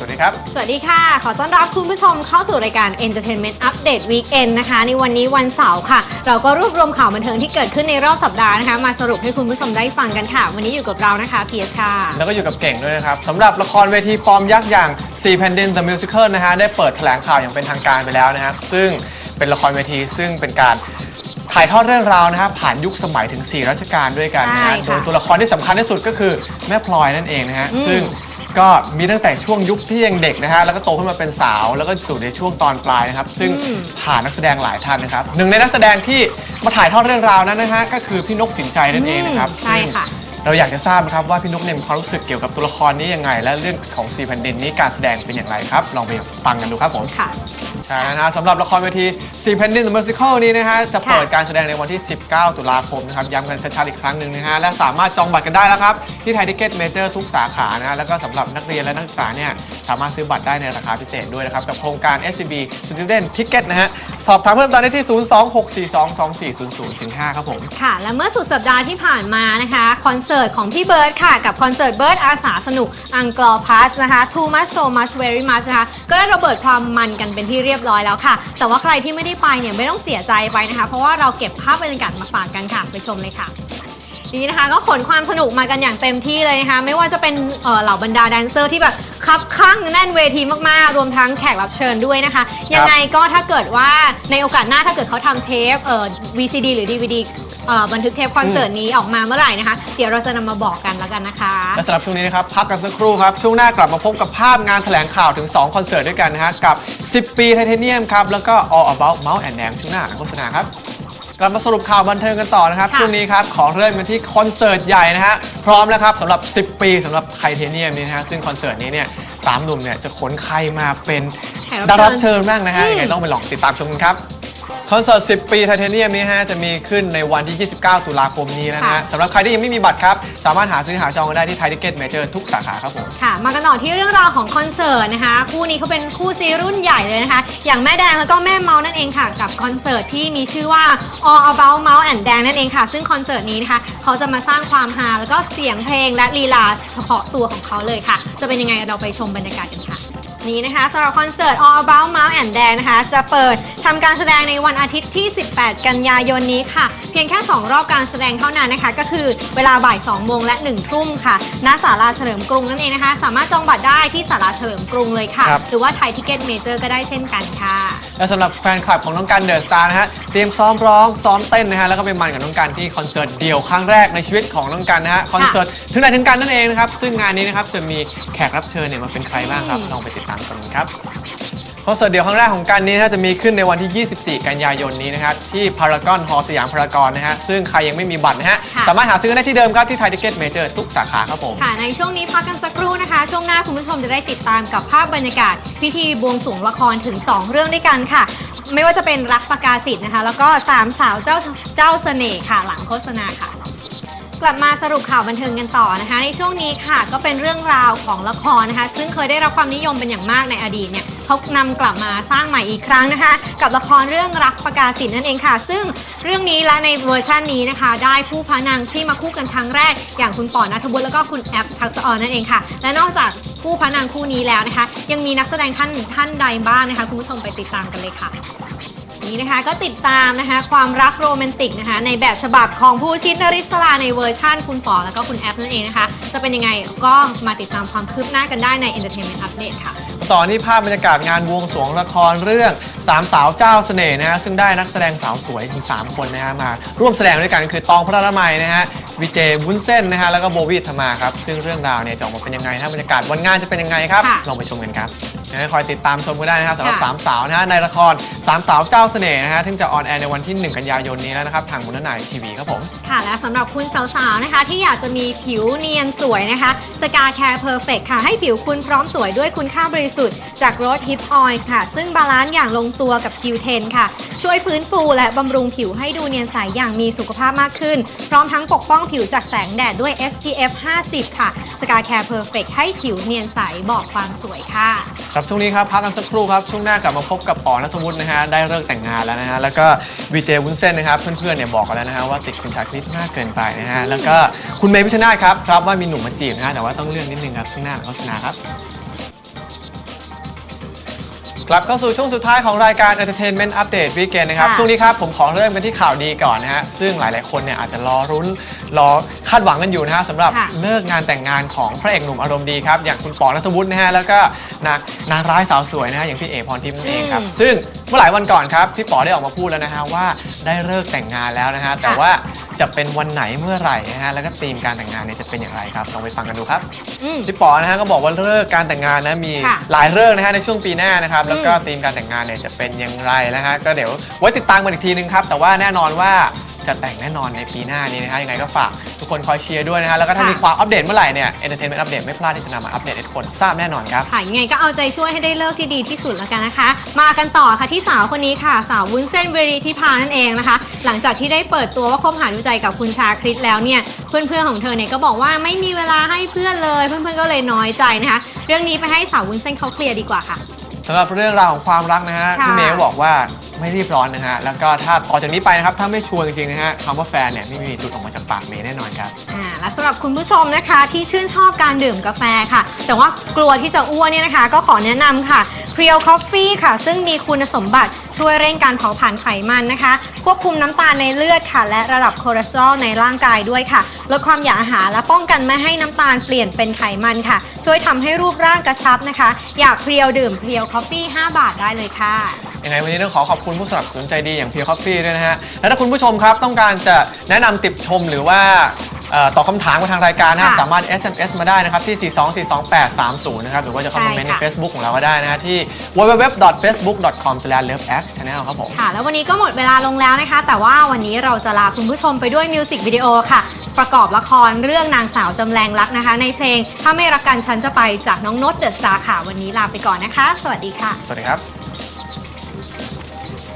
สวัสดีครับ สวัสดีค่ะ ขอต้อนรับคุณผู้ชมเข้าสู่รายการ Entertainment Update Weekend นะคะ ในวันนี้วันเสาร์ค่ะ เราก็รวบรวมข่าวบันเทิงที่เกิดขึ้นในรอบสัปดาห์นะคะ มาสรุปให้คุณผู้ชมได้ฟังกันค่ะ วันนี้อยู่กับเรานะคะพีเอสค่ะ แล้วก็อยู่กับเก่งด้วยนะครับสำหรับละครเวทีฟอร์มยักษ์อย่าง4แผ่นดิน The Musical นะฮะได้เปิดแถลงข่าวอย่างเป็นทางการไปแล้วนะครับซึ่งเป็นละครเวทีซึ่งเป็นการถ่ายทอดเรื่องราวนะฮะผ่านยุคสมัยถึง 4 รัชกาลด้วยกันนะใช่ฮะค่ะโดยตัวละครที่สำคัญที่สุดก็คือแม่พลอยนั่นเองนะฮะอืม ซึ่ง ก็มีตั้งแต่ช่วงยุคที่ยังเด็กนะฮะแล้วก็โตขึ้นมาเป็นสาว แล้วก็สู่ในช่วงตอนปลายนะครับ ซึ่งผ่านนักแสดงหลายท่านนะครับหนึ่งในนักแสดงที่มาถ่ายทอดเรื่องราวนั้นนะฮะก็คือพี่นกสินใจนั่นเองนะครับใช่ค่ะ เราอยากจะทราบนะครับว่าพี่นุ๊กเนี่ยมีความรู้สึกเกี่ยวกับตัวละครนี้ยังไง และเรื่องของสีแผ่นดินนี้การแสดงเป็นอย่างไรครับ ลองไปฟังกันดูครับผมค่ะ ใช่แล้วนะฮะสำหรับละครเวทีสีแผ่นดิน The Musical นี้นะฮะจะเปิดการแสดงในวันที่ 19 ตุลาคมนะครับย้ำกันชัดๆอีกครั้งหนึ่งนะฮะและสามารถจองบัตรกันได้แล้วครับ ที่ไทยทิเก็ตเมเจอร์ทุกสาขานะฮะแล้วก็สำหรับนักเรียนและนักศึกษาเนี่ยสามารถซื้อบัตรได้ในราคาพิเศษด้วยนะครับกับโครงการ SCB Student Ticket นะฮะ สอบถามเพิ่มเติมได้ที่ 026422400ถึง5ครับผม ค่ะ และเมื่อสุดสัปดาห์ที่ผ่านมานะคะคอนเสิร์ตของพี่เบิร์ดค่ะ กับคอนเสิร์ตเบิร์ดอาสาสนุกอังกอร์พัสนะคะ too much so much very much นะคะ ก็ได้ระเบิดความมันกันเป็นที่เรียบร้อยแล้วค่ะ แต่ว่าใครที่ไม่ได้ไปเนี่ยไม่ต้องเสียใจไปนะคะ เพราะว่าเราเก็บภาพบรรยากาศมาฝากกันค่ะ ไปชมเลยค่ะ นี่นะคะก็ขนความสนุกมากันอย่างเต็มที่เลยนะคะ ไม่ว่าจะเป็นเอ่อเหล่าบรรดาแดนเซอร์ที่แบบคับข้างแน่นเวทีมากๆ รวมทั้งแขกรับเชิญด้วยนะคะ ยังไงก็ถ้าเกิดว่าในโอกาสหน้าถ้าเกิดเขาทำเทปเอ่อ VCD หรือ DVD เอ่อบันทึกเทปคอนเสิร์ตนี้ออกมาเมื่อไหร่นะคะ เดี๋ยวเราจะนำมาบอกกันแล้วกันนะคะ และสำหรับช่วงนี้นะครับ พักกันสักครู่ครับ ช่วงหน้ากลับมาพบกับภาพงานแถลงข่าวถึง 2 คอนเสิร์ตด้วยกันนะฮะ กับ 10 ปีไทเทเนียมครับ แล้วก็ All About Mouse and Dang ช่วงหน้าหลังโฆษณาครับ กลับมาสรุปข่าวบันเทิงกันต่อนะครับค่ะช่วงนี้ครับขอเริ่มกันที่คอนเสิร์ตใหญ่นะฮะพร้อมแล้วครับสำหรับ 10 ปีสำหรับไทเทเนียมนี้นะฮะซึ่งคอนเสิร์ตนี้เนี่ยสามหนุ่มเนี่ยจะขนใครมาเป็นแขกดารารัรับบเชิเชิญญบ้างนะฮะอืม ยังไงต้องไปลองติดตามชมกันครับ คอนเสิร์ต 10 ปีไทเทเนียมนี้ฮะจะมีขึ้นในวันที่ 29 ตุลาคมนี้นะฮะค่ะ สำหรับใครที่ยังไม่มีบัตรครับ สามารถหาซื้อหาจองกันได้ที่ไทยทิเก็ตเมเจอร์ทุกสาขาครับผม ค่ะ มากันต่อที่เรื่องราวของคอนเสิร์ตนะคะ คู่นี้เขาเป็นคู่ซีรุ่นใหญ่เลยนะคะ อย่างแม่แดงแล้วก็แม่เมานั่นเองค่ะ กับคอนเสิร์ตที่มีชื่อว่า All About Mouse and Dang นั่นเองค่ะ ซึ่งคอนเสิร์ตนี้นะคะเขาจะมาสร้างความฮาแล้วก็เสียงเพลงและลีลาเฉพาะตัวของเขาเลยค่ะ จะเป็นยังไงเราไปชมบรรยากาศกันค่ะ นี้นะคะสำหรับคอนเสิร์ต All About Mouse and Dang นะคะ จะเปิดทำการแสดงในวันอาทิตย์ที่ 18 กันยายนนี้ค่ะ เพียงแค่ 2 รอบการแสดงเท่านั้นนะคะ ก็คือเวลาบ่าย 2 โมงและ 1 ทุ่มค่ะ ณ ศาลาเฉลิมกรุงนั่นเองนะคะ สามารถจองบัตรได้ที่ศาลาเฉลิมกรุงเลยค่ะ ครับ หรือว่าไทยทิเก็ตเมเจอร์ก็ได้เช่นกันค่ะ และสำหรับแฟนคลับของน้องกันเดอะสตาร์นะฮะเตรียมซ้อมร้องซ้อมเต้นนะฮะแล้วก็ไปมันกับน้องกันที่คอนเสิร์ตเดี่ยวครั้งแรกในชีวิตของน้องกันนะฮะคอนเสิร์ตถึงไหนถึงกันนั่นเองนะครับซึ่งงานนี้นะครับจะมีแขกรับเชิญเนี่ยมาเป็นใครบ้างครับอืมลองไปติดตามกันครับ คอนเสิร์ตเดี่ยวครั้งแรกของกันนี้นะฮะจะมีขึ้นในวันที่ 24 กันยายนนี้นะครับที่พารากอนฮอลสยามพารากอนนะฮะซึ่งใครยังไม่มีบัตรนะฮะค่ะ สามารถหาซื้อได้ที่เดิมครับที่ไทยทิเก็ตเมเจอร์ทุกสาขาครับผม ค่ะในช่วงนี้พักกันสักครู่นะคะ ช่วงหน้าคุณผู้ชมจะได้ติดตามกับภาพบรรยากาศ พิธีบวงสรวงละครถึง 2 เรื่องด้วยกันค่ะ ไม่ว่าจะเป็นรักประกาศิทธ์นะคะ แล้วก็สามสาวเจ้าเจ้าเสน่ห์ค่ะ หลังโฆษณาค่ะ กลับมาสรุปข่าวบันเทิงกันต่อนะคะ ในช่วงนี้ค่ะก็เป็นเรื่องราวของละครนะคะ ซึ่งเคยได้รับความนิยมเป็นอย่างมากในอดีตเนี่ยเขานำกลับมาสร้างใหม่อีกครั้งนะคะ กับละครเรื่องรักประกาศิทธิ์นั่นเองค่ะ ซึ่งเรื่องนี้และในเวอร์ชันนี้นะคะ ได้ผู้พระนางที่มาคู่กันครั้งแรก อย่างคุณปอนัทบุตรแล้วก็คุณแอฟทักษะออนนั่นเองค่ะ และนอกจากคู่พระนางคู่นี้แล้วนะคะ ยังมีนักแสดงท่านท่านใดบ้างนะคะ คุณผู้ชมไปติดตามกันเลยค่ะ นี้นะคะ ก็ติดตามนะคะ ความรักโรแมนติกนะคะ ในแบบฉบับของผู้ชิดนริศลาในเวอร์ชั่นคุณปอแล้วก็คุณแอฟนั่นเองนะคะ จะเป็นยังไงก็มาติดตามความคืบหน้ากันได้ใน Entertainment Update ค่ะ ต่อที่ภาพบรรยากาศงานบวงสรวงละครเรื่องสามสาวเจ้าเสน่ห์นะฮะซึ่งได้นักแสดงสาวสวยถึง 3 คนนะฮะมาร่วมแสดงด้วยกันคือตองพระละไมนะฮะวิเจวุ้นเส้นนะฮะแล้วก็โบวีธมาครับซึ่งเรื่องราวเนี่ยจะออกมาเป็นยังไงนะบรรยากาศวันงานจะเป็นยังไงครับค่ะลองไปชมกันครับนะฮะคอยติดตามชมกันได้นะครับสำหรับค่ะ สามสาวนะฮะในละครสามสาวเจ้าเสน่ห์นะฮะซึ่งจะออนแอร์ในวันที่ 1 กันยายนนี้แล้วนะครับทางมุนนายทีวีครับผม ค่ะและสำหรับคุณสาวๆนะคะ ที่อยากจะมีผิวเนียนสวยนะคะสกาแคร์เพอร์เฟกค่ะ ให้ผิวคุณพร้อมสวยด้วยคุณค่าบริสุทธิ์จากรสฮิปออยล์ค่ะ ซึ่งบาลานซ์อย่างลงตัวกับ Q10 ค่ะ ช่วยฟื้นฟูและบำรุงผิวให้ดูเนียนใสอย่างมีสุขภาพมากขึ้น พร้อมทั้งปกป้องผิวจากแสงแดดด้วย SPF 50 ค่ะสกาแคร์เพอร์เฟกให้ผิวเนียนใสบอกความสวยค่ะ ครับช่วงนี้ครับพักกันสักครู่ครับ ช่วงหน้ากลับมาพบกับปอนัทวุฒินะฮะได้เลิกแต่งงานแล้วนะฮะแล้วก็วีเจวุ้นเส้นนะครับ เพื่อนๆเนี่ยบอกกันแล้วนะฮะว่าติดคุณชาคริสมากเกินไปนะฮะแล้วก็คุณเมย์พิชชนาธิ์ครับครับว่ามีหนุ่มมาจีบนะฮะแต่ว่าต้องเลื่อนนิดนึงครับช่วงหน้าโฆษณาครับ กลับเข้าสู่ช่วงสุดท้ายของรายการ Entertainment Update Weekend นะครับ ค่ะช่วงนี้ครับ ผมขอเริ่มกันที่ข่าวดีก่อนนะฮะ ซึ่งหลายๆ คนเนี่ยอาจจะรอรุ้น รอคาดหวังกันอยู่นะฮะสำหรับค่ะ เลิกงานแต่งงานของพระเอกหนุ่มอารมณ์ดีครับ อย่างคุณปอนัทวุฒินะฮะ แล้วก็นางนางร้ายสาวสวยนะฮะ อย่างพี่เอกพรทิพย์นั่นเองครับอืมซึ่งเมื่อหลายวันก่อนครับพี่ปอได้ออกมาพูดแล้วนะฮะว่าได้เลิกแต่งงานแล้วนะฮะแต่ว่า จะเป็นวันไหนเมื่อไหร่นะฮะแล้วก็ธีมการแต่งงานเนี่ยจะเป็นอย่างไรครับลองไปฟังกันดูครับอืม พี่ป๋อนะฮะก็บอกว่าเลิกการแต่งงานนะมีค่ะหลายเลิกนะฮะในช่วงปีหน้านะครับแล้วก็อืมธีมการแต่งงานเนี่ยจะเป็นอย่างไรนะฮะก็เดี๋ยวไว้ติดตามกันอีกทีนึงครับแต่ว่าแน่นอนว่า จะแต่งแน่นอนในปีหน้านี้นะฮะยังไงก็ฝากทุกคนคอยเชียร์ด้วยนะฮะแล้วก็ถ้าค่ะมีความอัปเดตเมื่อไหร่เนี่ยเอนเตอร์เทนเมนต์อัปเดตไม่พลาดที่จะนำมาอัปเดตให้ทุกคนทราบแน่นอนครับ ค่ะยังไงก็เอาใจช่วยให้ได้เลิกที่ดีที่สุดแล้วกันนะคะ มากันต่อค่ะที่สาวคนนี้ค่ะ สาววุ้นเส้นเวรีทิพานั่นเองนะคะ หลังจากที่ได้เปิดตัวว่าคบหาดูใจกับคุณชาคริตแล้วเนี่ยเพื่อนๆของเธอเนี่ยก็บอกว่าไม่มีเวลาให้เพื่อนเลย เพื่อนๆก็เลยน้อยใจนะคะ เรื่องนี้ไปให้สาววุ้นเส้นเขาเคลียร์ดีกว่าค่ะสำหรับเรื่องราวของความรักนะฮะค่ะ พี่เมย์ก็บอกว่าไม่รีบร้อนนะฮะแล้วก็ถ้าต่อจากนี้ไปนะครับถ้าไม่ชัวร์จริงๆนะฮะคำว่าแฟนเนี่ยไม่มีหลุดออกมาจากปากเมย์แน่นอนครับ อ่า และสำหรับคุณผู้ชมนะคะที่ชื่นชอบการดื่มกาแฟค่ะ แต่ว่ากลัวที่จะอ้วนเนี่ยนะคะ ก็ขอแนะนำค่ะ p r e o Coffee ค่ะ ซึ่งมีคุณสมบัติช่วยเร่งการเผาผลาญไขมันนะคะ ควบคุมน้ำตาลในเลือดค่ะ และระดับคอเลสเตอรอลในร่างกายด้วยค่ะ ลดความอยากอาหารและป้องกันไม่ให้น้ำตาลเปลี่ยนเป็นไขมันค่ะ ช่วยทำให้รูปร่างกระชับนะคะ อยากเพรียวดื่ม p r e o Coffee 5บาทได้เลยค่ะ ยังไงวันนี้ต้องขอขอบคุณผู้สนับสนุนใจดีอย่างเพียร์คอฟฟี่ด้วยนะฮะ และถ้าคุณผู้ชมครับต้องการจะแนะนำติดชมหรือว่า เอ่อตอบคำถามมาทางรายการนะครับค่ะสามารถ SMS มาได้นะครับที่ 4242830 นะครับหรือว่าจะเข้ามาเมนต์ใน ใช่ค่ะ Facebook ของเราก็ได้นะฮะที่ www.facebook.com/lovex ครับผม ค่ะ แล้ววันนี้ก็หมดเวลาลงแล้วนะคะ แต่ว่าวันนี้เราจะลาคุณผู้ชมไปด้วยมิวสิกวิดีโอค่ะ ประกอบละครเรื่องนางสาวจำแรงรักนะคะ ในเพลง ถ้าไม่รักกันฉันจะไปจากน้องโนตเดอะสตาร์ค่ะ วันนี้ลาไปก่อนนะคะ สวัสดีค่ะ สวัสดีครับ